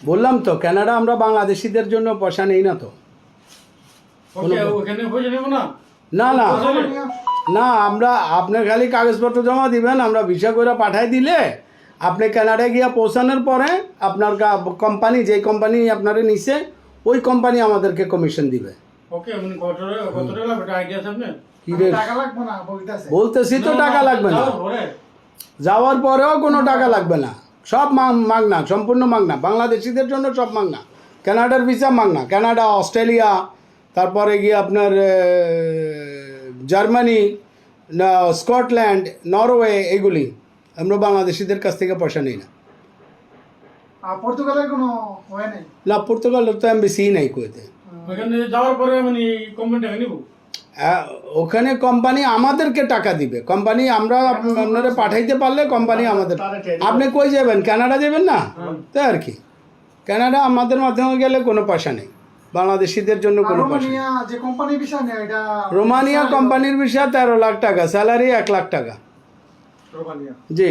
বললাম তো কানাডা আমরা বাংলাদেশিদের জন্য পয়সা নেই না তো। না? না না। আমরা আপনার খালি কাগজপত্র জমা দিবেন আমরা ভিসা করে পাঠাই দিলে আপনি কানাডায় গিয়ে পৌঁছানোর পরে আপনার কোম্পানি যে কোম্পানি আপনারে নিছে ওই কোম্পানি আমাদেরকে কমিশন দিবে। বলতেছি। তো টাকা লাগবে না। যাওয়ার পরেও কোনো টাকা লাগবে না। সব মা- মাগনা সম্পূর্ণ মাগনা। বাংলাদেশিদের জন্য সব মাগনা। কানাডার ভিসা মাগনা। কানাডা অস্ট্রেলিয়া তারপরে গিয়ে আপনার জার্মানি না, স্কটল্যান্ড নরওয়ে এগুলি। আমরা বাংলাদেশিদের কাছ থেকে পয়সা নিই না। পর্তুগালের কোনো হয় নাই? না পর্তুগালের তো এমবিসি নাই কুয়েতে। যাওয়ার পরে মানে কোম্পানি টাকা নিবো? ওখানে কোম্পানি আমাদেরকে টাকা দিবে। কোম্পানি আমরা আপনারা পাঠাইতে পারলে কোম্পানি আমাদের আপনি কই যাবেন? কানাডা যাবেন না? তাই আর কি? কানাডা আমাদের মাধ্যমে গেলে কোনো পয়সা নেই। বাংলাদেশিদের জন্য কোনো রোমানিয়া যে কোম্পানি বিষয় নেই এটা রোমানিয়া কোম্পানির বিষয় তেরো লাখ টাকা স্যালারি এক লাখ টাকা। রোমানিয়া। জি।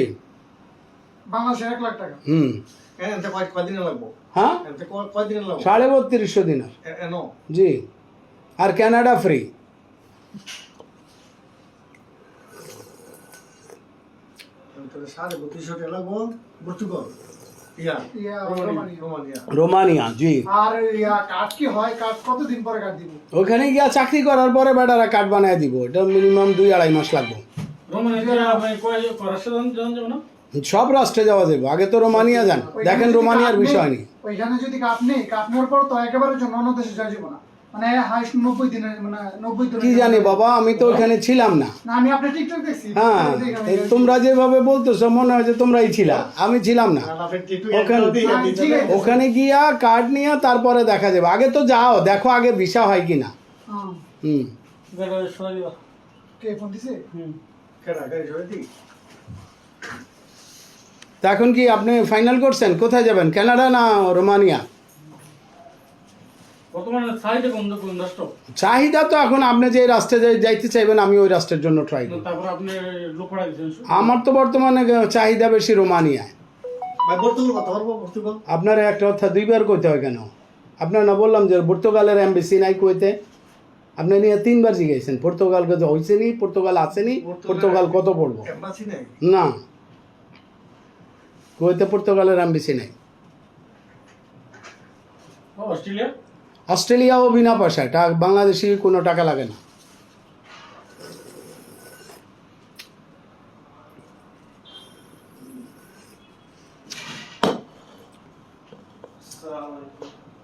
হুম। হ্যাঁ? হ্যাঁ সাড়ে বত্রিশশো দিনার। জি। আর Canada free Romania. Romania. Romania. Romania জি। আর ইয়া কি হয়? কাজ কতদিন পরে কাজ দিব? ওখানে গিয়া চাকরি করার পরে বেটারা বানায় দিব। এটা মিনিমাম দুই আড়াই মাস লাগবে। মানে সব রাষ্ট্রে যাওয়া যাবে। আগে তো রোমানিয়া যান। দেখেন রোমানিয়ার বিষয় নেই। ওইখানে যদি কাপ নেই কাপ নেওয়ার পর তো একেবারে জন্য অন্য দেশে যাওয়া যাবে না। মানে হাইস্ট নব্বই দিনের মানে নব্বই কি জানি বাবা আমি তো ওখানে ছিলাম না। না আমি আপনার টিকটক দেখছি। হ্যাঁ এই তোমরা যেভাবে বলতেছো মনে হয় যে তোমরাই ছিলা। আমি ছিলাম না। ওখানে- ওখানে গিয়া কার্ড নিয়ে তারপরে দেখা যাবে। আগে তো যাও দেখো আগে ভিসা হয় হ্যাঁ। কে ফোন দিছে? হুম। এখন কি আপনি ফাইনাল করছেন? কোথায় যাবেন? কানাডা না রোমানিয়া বর্তমানে সাইডে কোন কোন রাষ্ট্র চাহিদা তো এখন আপনি যে রাষ্ট্রে যাইতে চাইবেন আমি ওই রাষ্ট্রের জন্য ট্রাই দিচ্ছেন আমার তো বর্তমানে চাহিদা বেশি রোমানিয়ায়। ভাই পর্তুগাল কথা পারব পর্তুগাল আপনার একটা কথা দুইবার কইতে হয় কেন? আপনার না বললাম যে পর্তুগালের এমবিসি নাই কইতে। আপনি নিয়ে তিনবার জিজ্ঞাসেন পর্তুগালকে তো হয়েছে নি পর্তুগাল আসেনি পর্তুগাল কত পড়ব? এম্বাসি নেই। না। কুয়েতে পর্তুগালের এমবিসি নাই। অস্ট্রেলিয়া? অস্ট্রেলিয়াও বিনা পয়সা টা বাংলাদেশি কোনো টাকা লাগে না।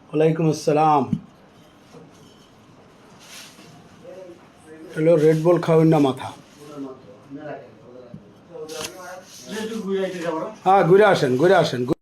ওয়ালাইকুম আসসালাম। হ্যালো রেড বল খাওয়েন না মাথা। হ্যাঁ ঘুরে আসেন ঘুরে আসেন।